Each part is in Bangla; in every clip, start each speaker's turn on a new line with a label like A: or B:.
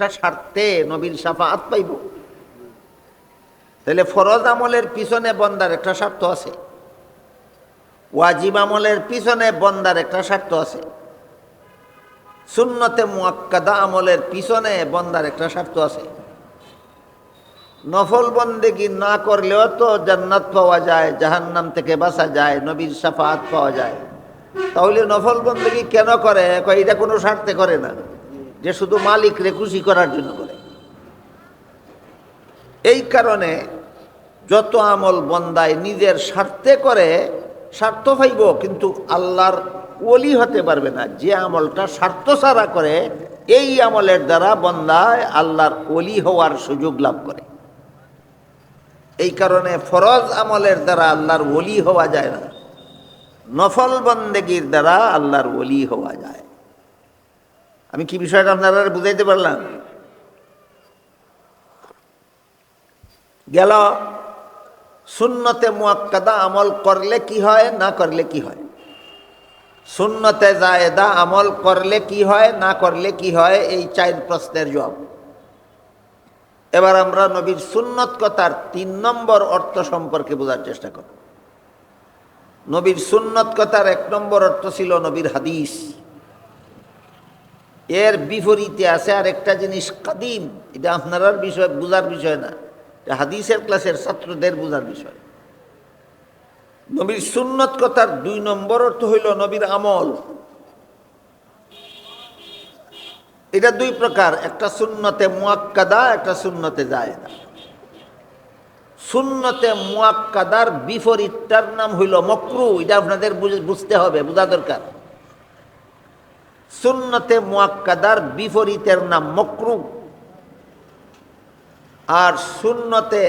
A: একটা স্বার্থে নবীর সাফাত পাইব। তাহলে ফরজ আমলের পিছনে বন্দার একটা স্বার্থ আছে। ওয়াজিব আমলের পিছনে বন্দার একটা স্বার্থ আছে। সুন্নতে মুয়াক্কাদা আমলের পিছনে বন্দার একটা স্বার্থ আছে। নফল বন্দেগি না করলেও তো জান্নাত পাওয়া যায়, জাহান্নাম থেকে বাঁচা যায়, নবীর সাফাত পাওয়া যায়। তাহলে নফল বন্দেগি কেন করে? এটা কোনো স্বার্থে করে না। যে শুধু মালিক রে খুশি করার জন্য করে। এই কারণে যত আমল বন্দায় নিজের স্বার্থে করে, স্বার্থ পাইব কিন্তু আল্লাহর ওলি হতে পারবে না। যে আমলটা স্বার্থ ছাড়া করে, এই আমলের দ্বারা বন্দায় আল্লাহর ওলি হওয়ার সুযোগ লাভ করে। এই কারণে ফরজ আমলের দ্বারা আল্লাহর ওলি হওয়া যায় না। নফল বন্দেগীর দ্বারা আল্লাহর ওলি হওয়া যায়। আমি কি বিষয়টা আপনারা বুঝাইতে পারলাম? গেল, সুন্নতে মুয়াক্কাদা আমল করলে কি হয়, না করলে কি হয়? সুন্নতে জায়েদা আমল করলে কি হয়, না করলে কি হয়, এই চার প্রশ্নের জবাব। এবার আমরা নবীর সুন্নত কথার তিন নম্বর অর্থ সম্পর্কে বোঝার চেষ্টা করব। নবীর সুন্নত কথার এক নম্বর অর্থ ছিল নবীর হাদিস। এর বিপরীতে আছে আর একটা জিনিস কাদিম। এটা আপনার বিষয়, বোঝার বিষয় না। এটা হাদিসের ক্লাসের ছাত্রদের বোঝার বিষয়। নবীর সুন্নত কথার দুই নম্বর অর্থ হইল নবীর আমল। এটা দুই প্রকার, একটা সুন্নতে মুয়াক্কাদা, একটা সুন্নতে জায়েদা। সুন্নতে মুয়াক্কাদার বিপরীতটার নাম হইল মকরু। এটা আপনাদের বুঝ- বুঝতে হবে, বোঝা দরকার। সুন্নতে মোয়াক্কাদার বিপরীতের নাম মকরু। আর সুন্নতে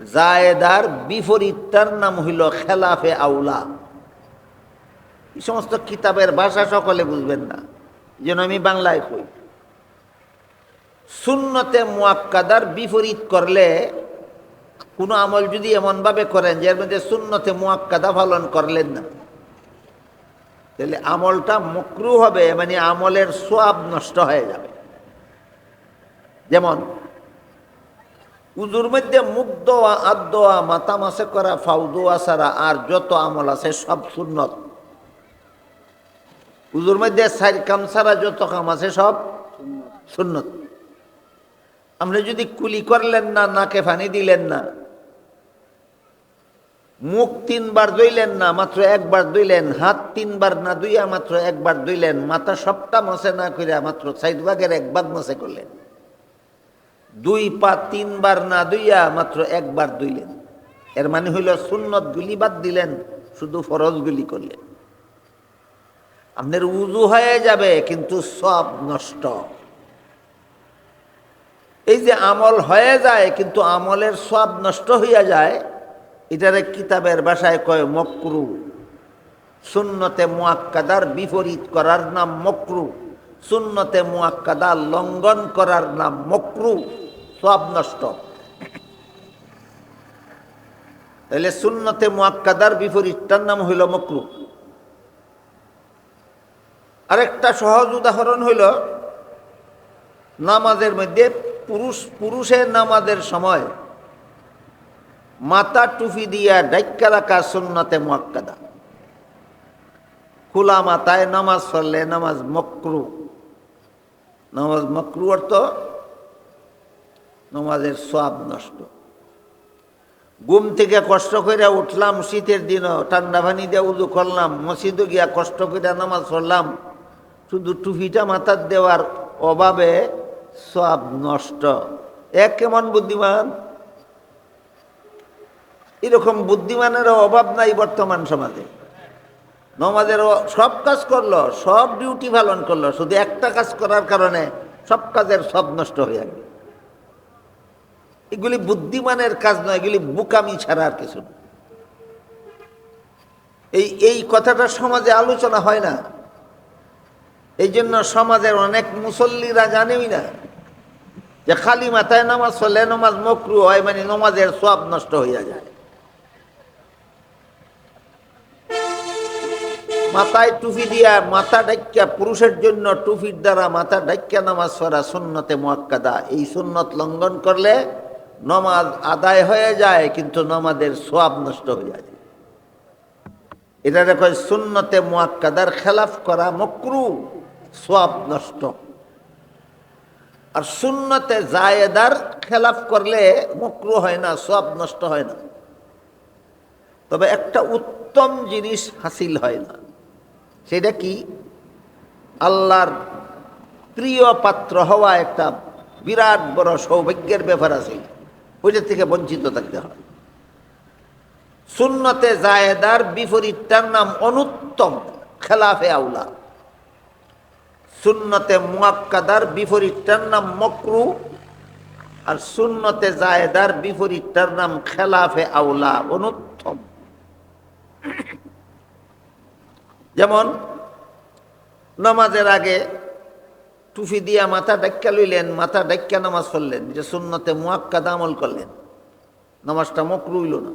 A: জায়েদার বিপরীতটার নাম হইল খেলাফে আউলা। এই সমস্ত কিতাবের ভাষা সকলে বুঝবেন না যেন আমি বাংলায় কই। সুন্নতে মোয়াক্কাদার বিপরীত করলে কোনো আমল যদি এমনভাবে করেন যে এর মধ্যে সুন্নতে মোয়াক্কাদা পালন করলেন না। তাহলে আমলটা মকরু হবে মানে আমলের সোয়াব নষ্ট হয়ে যাবে। যেমন, উজুর মধ্যে মুখ দোয়া আদ দোয়া মাসে করা, ফাউ দোয়া ছাড়া আর যত আমল আছে সব সুন্নত। উজুর মধ্যে সাইড কাম ছাড়া যত কাম আছে সব সুন্নত। আপনি যদি কুলি করলেন না, নাকে ফানি দিলেন না মুখ তিনবার ধুইলেন না, মাত্র একবার ধুইলেন, হাত তিনবার না ধুইয়া মাত্র একবার ধুইলেন, মাথা সবটা মশে না করিয়া মাত্র সাইড ভাগের এক ভাগ মশে করলেন। দুই পা তিনবার না ধুইয়া মাত্র একবার ধুইলেন। এর মানে হইল সুন্নত গুলি বাদ দিলেন, শুধু ফরজ গুলি করলেন। আপনার উজু হয়ে যাবে, কিন্তু সব নষ্ট। এই যে আমল হয়ে যায়, কিন্তু আমলের সব নষ্ট হইয়া যায় এটারে কিতাবের ভাষায় কয় মকরু। শূন্যতে মুয়াক্কাদার বিপরীত করার নাম মকরু। শূন্যতে মুয়াক্কাদা লঙ্ঘন করার নাম মকরু। সব নষ্ট। তাহলে শূন্যতে মুয়াক্কাদার বিপরীতটার নাম হইল মকরু। আরেকটা সহজ উদাহরণ হইল, নামাজের মধ্যে পুরুষ পুরুষের নামাজের সময় মাথা টুপি দিয়া ডাইক্কা রাখা সুন্নতে মুয়াক্কাদা। খোলা মাথায় নামাজ পড়লে নামাজ মকরু। নামাজ মকরু অর্থ নামাজের সব নষ্ট। ঘুম থেকে কষ্ট করে উঠলাম, শীতের দিনও ঠান্ডা পানি দিয়ে উজু করলাম মসজিদে গিয়া কষ্ট করে নামাজ পড়লাম। শুধু টুপিটা মাথার দেওয়ার অভাবে সব নষ্ট। এক কেমন বুদ্ধিমান? এরকম বুদ্ধিমানেরও অভাব নাই বর্তমান সমাজে। নমাজের সব কাজ করল, সব ডিউটি পালন করল, শুধু একটা কাজ করার কারণে সব কাজের সব নষ্ট হয়ে গেল। এগুলি বুদ্ধিমানের কাজ নয়, এগুলি বুকামি ছাড়া আর কিছু এই এই কথাটা সমাজে আলোচনা হয় না। এই জন্য সমাজের অনেক মুসল্লিরা জানেই না যে খালি মাথায় নামাজ চলে নামাজ মকরু হয় মানে নমাজের সব নষ্ট হইয়া যায়। মাথায় টুপি দিয়া মাথা ডাক্কা পুরুষের জন্য টুপির দ্বারা মাথা ডাক্কা নামাজ পড়া সুন্নতে মোয়াক্কাদা। এই সুন্নত লঙ্ঘন করলে নমাজ আদায় হয়ে যায়, কিন্তু নমাজের সোয়াব নষ্ট হয়ে যায়। এটা দেখো, সুন্নতে মোয়াক্কাদার খেলাফ করা মকরু, সোয়াব নষ্ট। আর সুন্নতে জায়েদার খেলাফ করলে মকরু হয় না, সোয়াব নষ্ট হয় না। তবে একটা উত্তম জিনিস হাসিল হয় না। সেটা কি? আল্লাহর প্রিয় পাত্র হওয়া একটা বিরাট বড় সৌভাগ্যের ব্যাপার আছে। ওইটা থেকে বঞ্চিত থাকতে হয়। সুন্নতে জায়েদার বিপরীতটার নাম অনুত্তম খেলাফে আউলা। সুন্নতে মুয়াক্কাদার বিপরীতটার নাম মকরু আর সুন্নতে জায়েদার বিপরীতটার নাম খেলাফে আউলা, অনুত্তম। যেমন, নামাজের আগে টুফি দিয়া মাথা ডাক্কা লইলেন, মাথা ডাক্কা নামাজ পড়লেন, যে সুন্নতে মুয়াক্কাদ আমল করলেন, নামাজটা মকরু হইল না।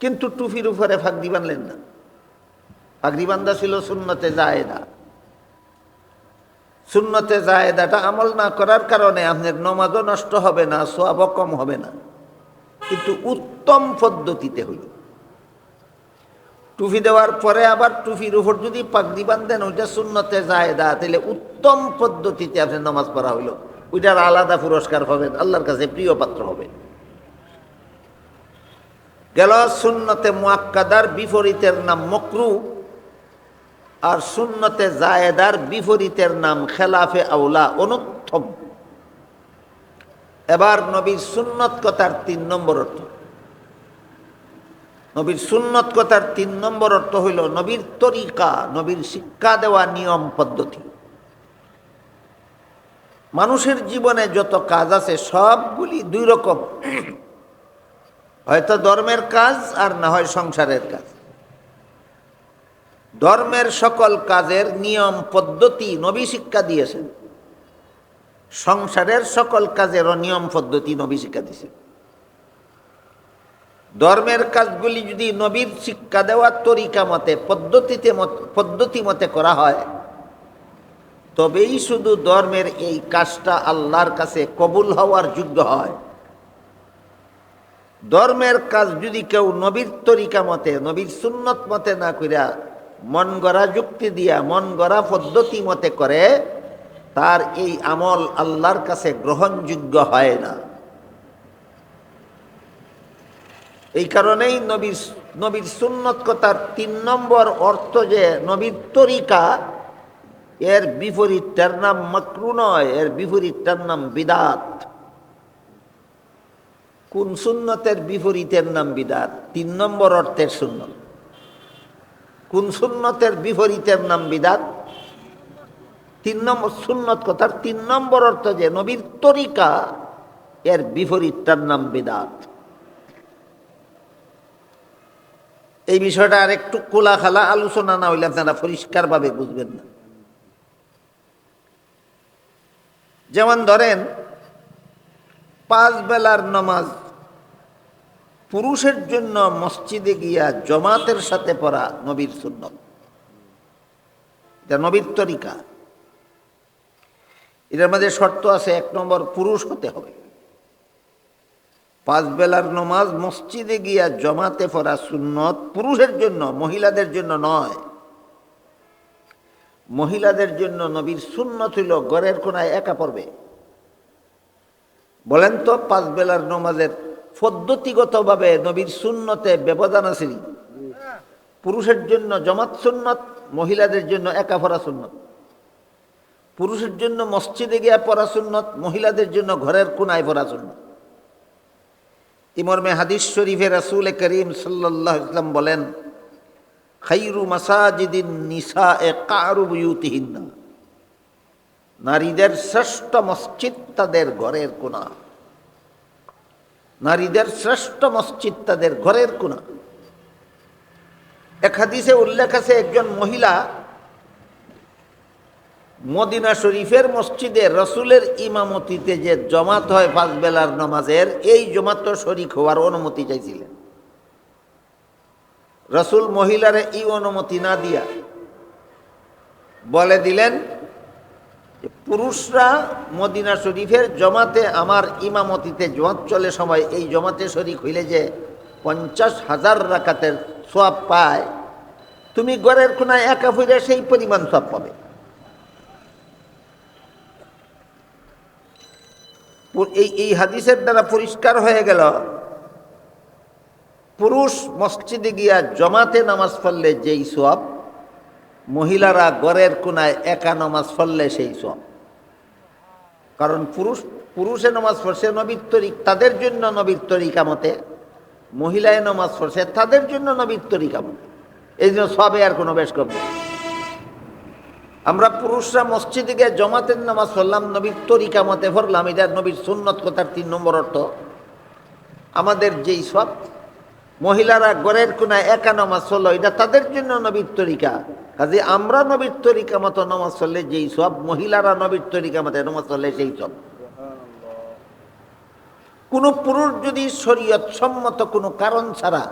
A: কিন্তু টুফির উপরে ফাগরি বানলেন না। ফাগরি বান্ধা ছিল সুন্নতে জায়েদা। সুন্নতে জায়েদাটা আমল না করার কারণে আপনার নমাজও নষ্ট হবে না, সোয়াবও কম হবে না। কিন্তু উত্তম পদ্ধতিতে হইল। টুফি দেওয়ার পরে আবার টুফির উপর যদি পাগড়ি বান্ধেন ওইটা শূন্যতে জায়দা। তাহলে উত্তম পদ্ধতিতে আপনি নামাজ পড়া হইল। ওইটার আলাদা পুরস্কার পাবেন আল্লাহর কাছে প্রিয় পাত্র হবে। গেল সুন্নতে মোয়াক্কাদার বিপরীতের নাম মকরু, আর সুন্নতে জায়েদার বিপরীতের নাম খেলাফে আউলা, অনুত্তম। এবার নবীর সুন্নত কথার তিন নম্বর অর্থ। নবীর সুন্নত কথার তিন নম্বর অর্থ হইল নবীর তরিকা, নবীর শিক্ষা দেওয়া নিয়ম পদ্ধতি। মানুষের জীবনে যত কাজ আছে সবগুলি দুই রকম। হয়তো ধর্মের কাজ আর না হয় সংসারের কাজ। ধর্মের সকল কাজের নিয়ম পদ্ধতি নবী শিক্ষা দিয়েছেন। সংসারের সকল কাজেরও নিয়ম পদ্ধতি নবী শিক্ষা দিয়েছেন। ধর্মের কাজগুলি যদি নবীর শিক্ষা দেওয়ার তরিকা মতে, পদ্ধতিতে পদ্ধতি মতে করা হয়, তবেই শুধু ধর্মের এই কাজটা আল্লাহর কাছে কবুল হওয়ার যোগ্য হয়। ধর্মের কাজ যদি কেউ নবীর তরিকা মতে, নবীর সুন্নত মতে না করিয়া মন গড়া যুক্তি দিয়া, মন গড়া পদ্ধতি মতে করে, তার এই আমল আল্লাহর কাছে গ্রহণযোগ্য হয় না। এই কারণেই নবীর নবীর সুন্নত কথার তিন নম্বর অর্থ যে নবীর তরিকা, এর বিপরীতটার নাম মকরু নয়, এর বিপরীতটার নাম বিদাত। কোন সুন্নতের বিপরীতের নাম বিদাত? তিন নম্বর অর্থের সুন্নত। কোন সুন্নতের বিপরীতের নাম বিদাত? তিন নম্বর, সুন্নত কথার তিন নম্বর অর্থ যে নবীর তরিকা, এর বিপরীতটার নাম বিদাত। এই বিষয়টা আর একটু কোলা খালা আলোচনা না হইলে আপনারা পরিষ্কারভাবে বুঝবেন না। যেমন ধরেন, পাঁচ বেলার নমাজ পুরুষের জন্য মসজিদে গিয়া জমাতের সাথে পড়া নবীর সুন্নত। এটা নবীর তরিকা। এটার মধ্যে শর্ত আছে, এক নম্বর পুরুষ হতে হবে। পাঁচ বেলার নমাজ মসজিদে গিয়া জমাতে পড়া সুন্নত পুরুষের জন্য, মহিলাদের জন্য নয়। মহিলাদের জন্য নবীর সুন্নত হইল গড়ের কোনায় একা পড়বে। বলেন তো পাঁচ বেলার নমাজের পদ্ধতিগতভাবে নবীর সুন্নতে ব্যবধান আছে পুরুষের জন্য জমাত সুন্নত, মহিলাদের জন্য একা পড়া সুন্নত। পুরুষের জন্য মসজিদে গিয়া পড়া সুন্নত, মহিলাদের জন্য ঘরের কোনায় পড়া সুন্নত। ইমর্মে হাদিস শরীফে রাসুল করিম সাল্লাহ ইসলাম বলেন, খাইরু মাসাজিদিন নিসা এ কারুবুতিহিন্না নারীদের শ্রেষ্ঠ মসজিদ তাদের ঘরের কোনা নারীদের শ্রেষ্ঠ মসজিদ তাদের ঘরের কোনা এক হাদিসে উল্লেখ আছে, একজন মহিলা মদিনা শরীফের মসজিদে রসুলের ইমামতিতে যে জমাত হয় পাঁচ বেলার নামাজের, এই জমাত শরিক হওয়ার অনুমতি চাইছিলেন। রসুল মহিলারে এই অনুমতি না দিয়া বলে দিলেন পুরুষরা মদিনা শরীফের জমাতে আমার ইমামতিতে জমাত চলে সময়, এই জমাতে শরিক হইলে যে পঞ্চাশ হাজার রাকাতের সোয়াব পায়, তুমি গড়ের কোনায় একা ফিরে সেই পরিমাণ সব পাবে। এই এই হাদিসের দ্বারা পরিষ্কার হয়ে গেল, পুরুষ মসজিদে গিয়া জমাতে নামাজ পড়লে যেই সব মহিলারা গড়ের কোনায় একা নামাজ পড়লে সেই সব কারণ পুরুষ, পুরুষে নামাজ পড়ছে নবীর তরিক, তাদের জন্য নবীর তরিকা মতে মহিলায় নামাজ পড়ছে তাদের জন্য নবীর তরিকা মতে এই জন্য সবে আর কোনো বেশ কম নেই আমরা পুরুষরা মসজিদে গিয়ে জমাতের নামাজ পড়লাম, নবীর তরিকা মতে ভরলাম এটা নবীর সুন্নত কথার তিন নম্বর অর্থ। আমাদের যেই সব মহিলারা গড়ের কোনায় একা নামাজ পড়ল, এটা তাদের জন্য নবীর তরিকা। কাজে আমরা নবীর তরিকা মতো নামাজ পড়লে যেই সব মহিলারা নবীর তরিকা মতো নামাজ পড়লে সেই সব। কোনো পুরুষ যদি শরীয়ত সম্মত কোনো কারণ ছাড়া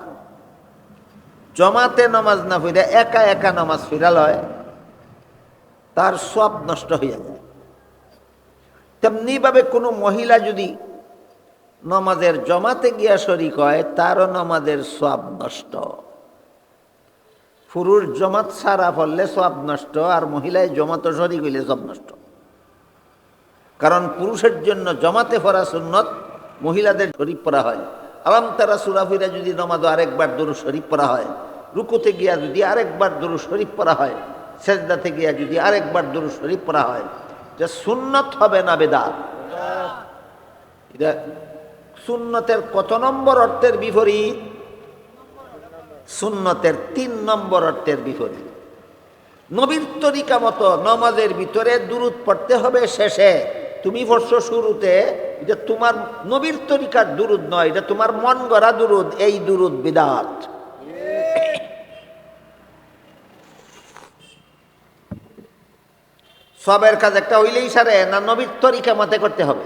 A: জমাতে নামাজ না ফিরে একা একা নামাজ ফিরাল হয় তার সব নষ্ট হয়ে যায় তেমনিভাবে কোনো মহিলা যদি নমাজের জমাতে গিয়া শরিক হয়, তারও নমাজের সব নষ্ট। পুরুষ জমাত সারা ফললে সব নষ্ট, আর মহিলায় জমাত শরিক হইলে সব নষ্ট। কারণ পুরুষের জন্য জমাতে পড়া সুন্নত মহিলাদের শরীফ পরা হয়। আলাম তারা সুরাফিরা যদি নমাজ আরেকবার দরু শরীফ পড়া হয়, রুকুতে গিয়া যদি আরেকবার দরু শরীফ পরা হয় সেজদাতে গিয়া যদি আরেকবার দরু শরীফ পড়া হয়, যে সুন্নত হবে না বেদাত? সুন্নতের কত নম্বর অর্থের বিপরীত? সুন্নতের তিন নম্বর অর্থের বিপরীত। নবীর তরিকা মতো নমাজের ভিতরে দুরুদ পড়তে হবে শেষে। তুমি পড়ছো শুরুতে, এটা তোমার নবীর তরিকার দুরুদ নয়, এটা তোমার মন গড়া দুরুদ, এই দুরুদ বিদাত। সবের কাজ একটা হইলেই সারে, না নবীর তরিকা মতে করতে হবে?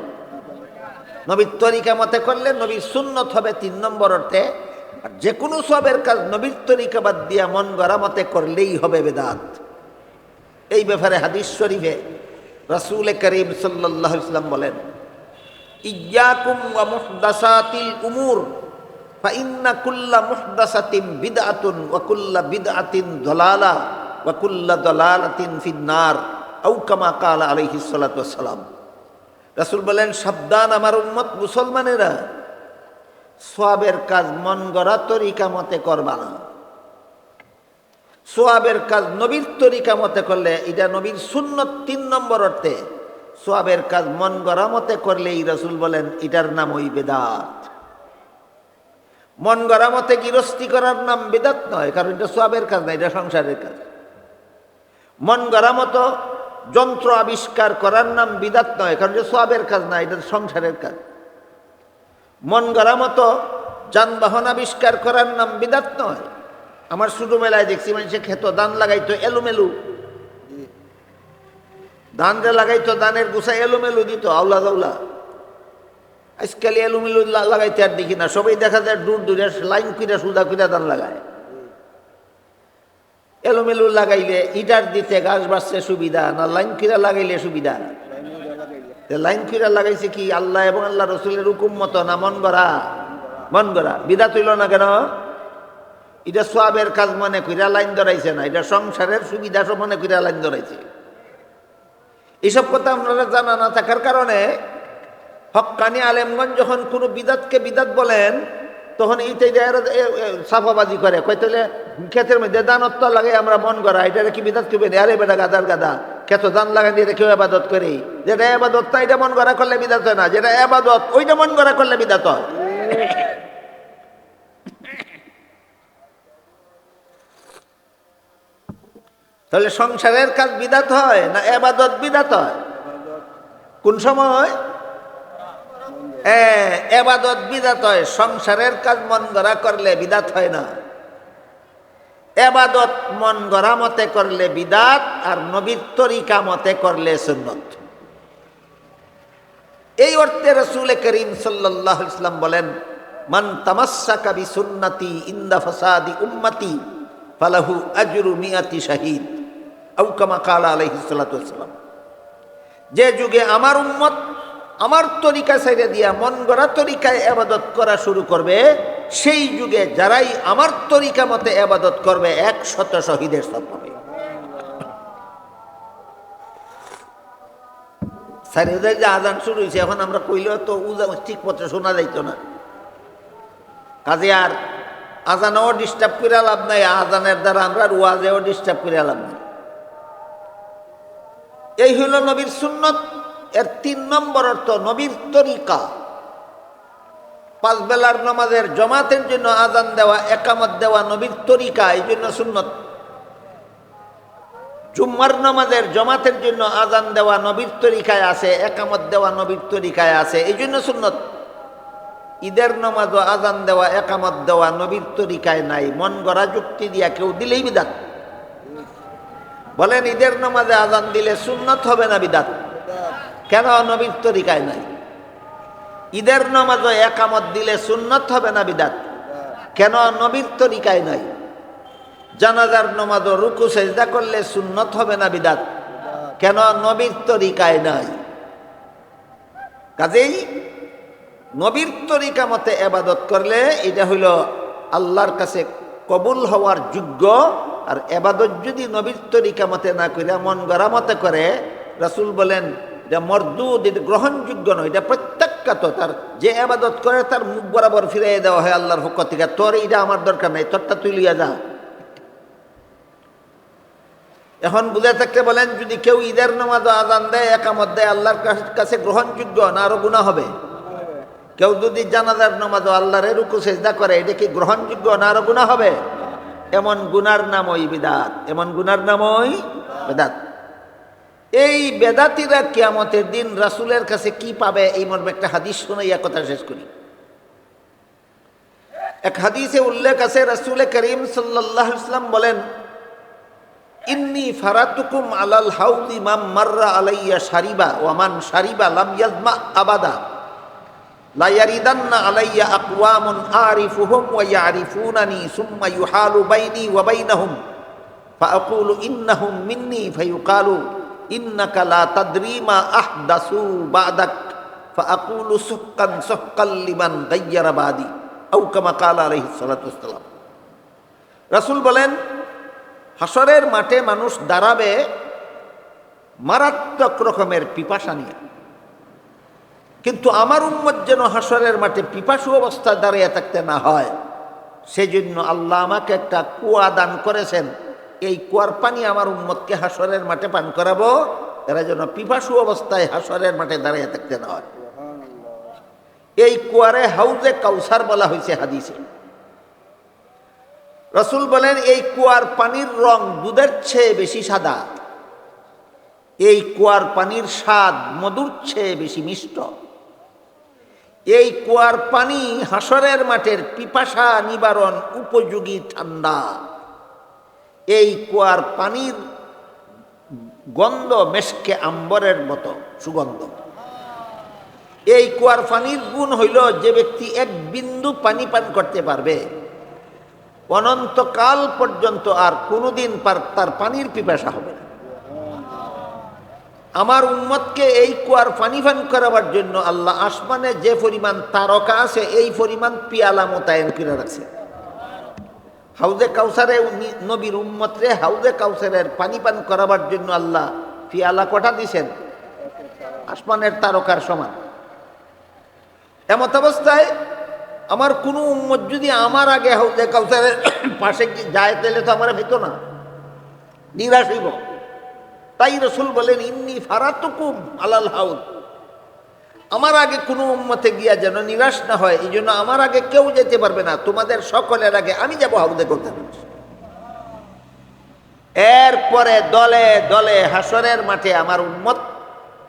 A: নবীর তরিকা মতে করলে নবীর সুন্নত হবে তিন নম্বর অর্থে, আর যে কোনো সবের কাজ নবীর তরিকা বাদ দিয়া মন গড়া মতে করলেই হবে বেদাত। এই ব্যাপারে হাদিস শরীফে রাসূল করিম সাল্লাল্লাহু আলাইহি ওয়াসাল্লাম বলেন, ইয়াকুম ওয়া মুহদাসাতিল উমুর ফাইন্না কুল্লা মুহদাসাতিন বিদআতুন ওয়া কুল্লা বিদআতিন দালালা ওয়া কুল্লা দালালাতিন ফিন্নার আও কামা কালা সালাতু ওয়াসসালাম। রাসূল বলেন, সাবধান আমার উম্মত, মুসলমানেরা সোয়াবের কাজ মন গড়া তরিকা মতে করবা না। সোয়াবের কাজ নবীর তরিকা মতে করলে, এটা নবীর সুন্নত তিন নম্বর অর্থে, সোয়াবের কাজ মন গড়া মতে করলে এই রসুল বলেন, এটার নাম ওই বেদাত। মন গড়া মতে গৃহস্থী করার নাম বেদাত নয়, কারণ এটা সোয়াবের কাজ না, এটা সংসারের কাজ। মন গড়া মতো যন্ত্র আবিষ্কার করার নাম বিদাত নয়, কারণ এটা সোয়াবের কাজ না, এটা সংসারের কাজ। মন গড়া মতো যানবাহন আবিষ্কার করার নাম বিদাত নয়। আমার শুধু মেলায় দেখছি মানুষে খেত, ধান লাগাইতো, এলোমেলু। ধান যে লাগাইতো, ধানের গুছাই এলোমেলু দিত আউলা দাউলা আজকাল এলোমেলু লাগাইতে আর দেখি না, সবাই দেখা যায় দূর দূরে লাইন কুইরা সুদা কুইরা ধান লাগায়। এলোমেলু লাগাইলে ইটার দিতে গাছ বাঁচছে সুবিধা না? লাইন কিরা লাগাইলে সুবিধা? লাইন কিরা লাগাইছে কি আল্লাহ এবং আল্লাহ রসুলের হুকুম মতো না মন গড়া? মন গড়া। বিদা তুইল না কেন? এটা সোয়াবের কাজ মনে কইরা লাইন ধরাইছে না, এটা সংসারের সুবিধা সব মনে কইরা লাইন ধরাইছে। এসব কথা আপনারা জানা না থাকার কারণে হক্কানি আলেমগঞ্জ যখন কোনো বিদাতকে বিদাত বলেন তখন এইটাই সাফাবাজি করে। কই তাহলে ক্ষেতের মধ্যে দানত্ব লাগে, আমরা মন করা, এটা কি বিদাত করবে? আরে বেটা গাদার গাদা, ক্ষেত দান লাগা দিয়ে কেউ আবাদত করে? যেটা আবাদত না এটা মন করা করলে বিদাত হয় না। যেটা আবাদত, ওইটা মন করা করলে বিদাত হয়। তাহলে সংসারের কাজ বিদাত হয় না এবাদত বিদাত হয়? কোন সময়? এবাদত বিদাত হয়, সংসারের কাজ মন গড়া করলে বিদাত হয় না। এবাদত মন গড়া মতে করলে বিদাত, আর নবীর তরিকা মতে করলে সুন্নত। এই অর্থে রসুল করিম সাল্লাহ ইসলাম বলেন, মান তামাসসাকা বি সুন্নতি ইন্দা ফাসাদি উম্মতি, ফালাহু আজরু মিয়াতি শাহিদ আউ কামা কালা আলাইহিস যে যুগে আমার উম্মত আমার তরিকা সাইডে দিয়া মন গড়া তরিকায় আবাদত করা শুরু করবে, সেই যুগে যারাই আমার তরিকা মতে আবাদত করবে এক শত শহীদের সব হবে। যে আজান শুরু হয়েছে, এখন আমরা কইলেও তো উজা ঠিক মতো শোনা যাইতো না। কাজে আর আজানও ডিস্টার্ব করে লাভ নাই, আজানের দ্বারা আমরা ওয়াজেও ডিস্টার্ব করে লাভ নাই। এই হইল নবীর সুন্নত। এর তিন নম্বর অর্থ নবীর তরিকা। পাঁচ বেলার নামাজের জমাতের জন্য আজান দেওয়া, একামত দেওয়া নবীর তরিকা, এই জন্য সুন্নত। জুম্মার নামাজের জমাতের জন্য আজান দেওয়া নবীর তরিকায় আছে, একামত দেওয়া নবীর তরিকায় আছে, এই জন্য সুন্নত। ঈদের নামাজও আজান দেওয়া, একামত দেওয়া নবীর তরিকায় নাই। মন গড়া যুক্তি দিয়া কেউ দিলেই বিদাত। বলেন, ঈদের নামাজে আজান দিলে সুন্নত হবে না বিদাত? কেন নবীর তরিকায় নাই? ঈদের নামাজও একামত দিলে সুন্নত হবে না বিদাত? কেন নবীর তরিকায় নাই? জানাজার নমাজও রুকু, সেজদা করলে সুন্নত হবে না বিদাত? কেন নবীর তরিকায় নাই? কাজেই নবীর তরিকা মতে এবাদত করলে এটা হইল আল্লাহর কাছে কবুল হওয়ার যোগ্য, আর এবাদত যদি নবীর তরিকা মতে না করে মন গড়া মতে করে, রাসুল বলেন এটা মরদুদ, এটা গ্রহণযোগ্য নয়, এটা প্রত্যাখ্যাত। তার যে আবাদত করে, তার মুখ বরাবর ফিরিয়ে দেওয়া হয় আল্লাহর পক্ষ থেকে। তোর এটা আমার দরকার নাই, তোরটা তুই লিয়া যা। এখন বুঝে থাকতে বলেন, যদি কেউ ঈদের নামাজ আজান দেয়, একামত দেয়, আল্লাহর কাছে গ্রহণযোগ্য না, আরও গুণা হবে? কেউ যদি জানাজার নামাজ আল্লাহরে রুকু, সেজদা করে, এটা কি গ্রহণযোগ্য না, আরও গুণা হবে? এমন গুনার নাম ওই বিদাত, এমন গুনার নাম ওই বেদাত। এই বেদাতিরা কিয়ামতের দিন রাসুলের কাছে কি পাবে এই মর্মে একটা হাদিস শুনে ইয়া কথা শেষ করি। এক হাদিসে উল্লেখ আছে, রাসুল করিম সাল্লাহ ইসলাম বলেন, ইন্নি ফারাতুকুম আলাল হাউদি মাম মাররা আলাইয়া শারিবা ওয়ামান শারিবা লাম ইয়াজমা আবাদা। লা ইয়ারিদান্না আলাইয়া আকওয়ামুন আরিফুহুম ওয়া ইয়ারিফুনানি সুম্মা ইউহালু বাইনি ওয়া বাইনাহুম। ফাআকুলু ইন্নাহুম মিন্নি ফায়ুকালু। ইন্নাকা লা তাদরি মা আহদাসু বাদাক, ফাআকুলু সুক্কান সুক্কাল লিমান গায়্যারা বাদি, আও কামা কালা আলাইহিস সালাতু ওয়াসসালাম। রাসূল বলেন হাসরের মাঠে মানুষ দাঁড়াবে মারাত্মক রকমের পিপাসা নিয়ে। কিন্তু আমার উম্মত যেন হাসরের মাঠে পিপাসু অবস্থায় দাঁড়িয়ে থাকতে না হয়, সেজন্য আল্লাহ আমাকে একটা কুয়া দান করেছেন। এই কুয়ার পানি আমার উম্মতকে হাসরের মাঠে পান করাবো, এরা যেন পিপাসু অবস্থায় হাসরের মাঠে দাঁড়িয়ে থাকতে না হয়। এই কুয়ারে হাউজে কাউসার বলা হয়েছে হাদিসে। রসুল বলেন, এই কুয়ার পানির রং দুধের চেয়ে বেশি সাদা। এই কুয়ার পানির স্বাদ মধুর চেয়ে বেশি মিষ্ট। এই কুয়ার পানি হাসরের মাঠের পিপাসা নিবারণ উপযোগী ঠান্ডা। এই কুয়ার পানির গন্ধ মেশকে আম্বরের মতো, সুগন্ধ। এই কুয়ার পানির গুণ হইল যে ব্যক্তি এক বিন্দু পানি পান করতে পারবে। অনন্তকাল পর্যন্ত আর কোনোদিন তার পানির পিপাসা হবে না। আমার উম্মতকে এই কুয়ার পানি পান করাবার জন্য আল্লাহ আসমানে যে পরিমাণ তারকা আছে, এই পরিমাণ পিয়ালা মোতায়েন করে রাখছে। হাউজে কাউসারে নবীর উম্মতরে হাউজে কাউসারের পানি পান করাবার জন্য আল্লাহ পিয়ালা কটা দিছেন? আসমানের তারকার সমান। এমত অবস্থায় আমার কোনো উম্মত যদি আমার আগে হাউজে কাউসারের পাশে যায়, তাহলে তো আমার ভেতো না। নিরাশ হইব। তাই রসুল বলেন, ইন্নি ফারাতুকুম আলাল হাউদ আমার আগে কোনো উম্মতে গিয়া যেন নিরাশ না হয়, এই জন্য আমার আগে কেউ যেতে পারবে না, তোমাদের সকলের আগে আমি যাব হাউদে করতে এরপরে দলে দলে হাসরের মাঠে আমার উম্মত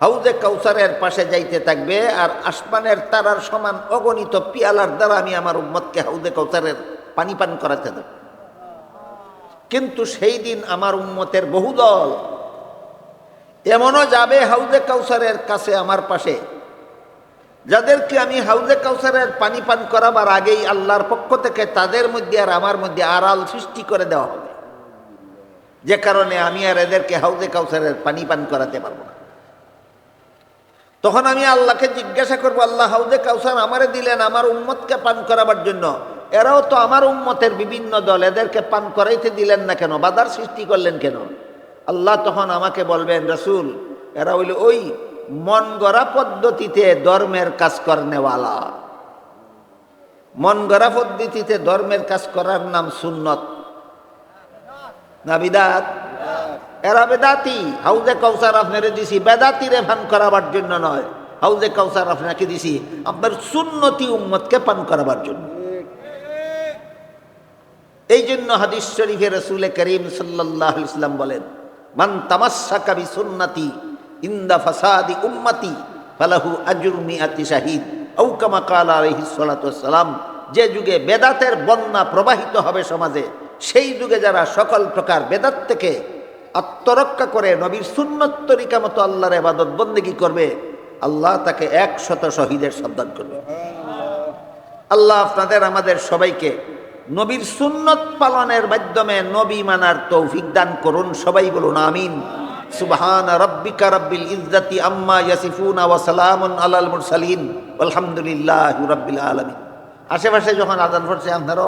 A: হাউজে কাউসারের পাশে যাইতে থাকবে, আর আসমানের তারার সমান অগণিত পিয়ালার দ্বারা আমি আমার উম্মতকে হাউজে কাউসারের পানি পান করাতে দেব। কিন্তু সেই দিন আমার উম্মতের বহু দল এমনও যাবে হাউজে কাউসারের কাছে আমার পাশে যাদেরকে আমি হাউজে কাউসারের পানি পান করাবার আগেই আল্লাহর পক্ষ থেকে তাদের মধ্যে আর আমার মধ্যে আড়াল সৃষ্টি করে দেওয়া হবে। যে কারণে আমি আর এদেরকে হাউজে কাউসারের পানি পান করাতে পারব না। তখন আমি আল্লাহকে জিজ্ঞাসা করব, আল্লাহ, হাউজে কাউসার আমারে দিলেন আমার উম্মতকে পান করাবার জন্য। এরাও তো আমার উম্মতের বিভিন্ন দল, এদেরকে পান করাইতে দিলেন না কেন? বাধার সৃষ্টি করলেন কেন? আল্লাহ তখন আমাকে বলবেন, রসুল, এরা হইল ওই মন গড়া পদ্ধতিতে ধর্মের কাজ করনেওয়ালা। মন গড়া পদ্ধতিতে ধর্মের কাজ করার নাম সুন্নত। না বিদাত? এরা বেদাতি। হাউজে কৌসার আপনারে দিছি। বেদাতিরে পান করাবার জন্য নয়। হাউজে কৌসার আপনাকে দিছি। আপনার সুন্নতি উম্মতকে পান করাবার জন্য। এই জন্য হাদিস শরীফে রসুলে করিম সাল্লাহ ইসলাম বলেন, মান তামাশা কবি সুন্নতি ইন্দা ফাসাদি উম্মতি, ফালাহু আজুর মিয়াতি শাহিদ। ঔকামা কাল আলহিসালাম যে যুগে বেদাতের বন্যা প্রবাহিত হবে সমাজে, সেই যুগে যারা সকল প্রকার বেদাত থেকে আত্মরক্ষা করে নবীর সুন্নত তরিকা মতো আল্লাহর এবাদত বন্দেগি করবে, আল্লাহ তাকে একশত শহীদের সন্ধান করবে। আল্লাহ আপনাদের, আমাদের সবাইকে নবীর সুন্নত পালনের মাধ্যমে নবী মানার তৌফিক দান করুন, সবাই বলুন আমিন। সুবহান রব্বিকা রব্বিল ইজ্জাতি আম্মা ইয়াসিফুন ওয়া সালামুন আলাল মুরসালিন। আলহামদুলিল্লাহি রাব্বিল আলামিন। আশেপাশে যখন আজান পড়ছে আপনারা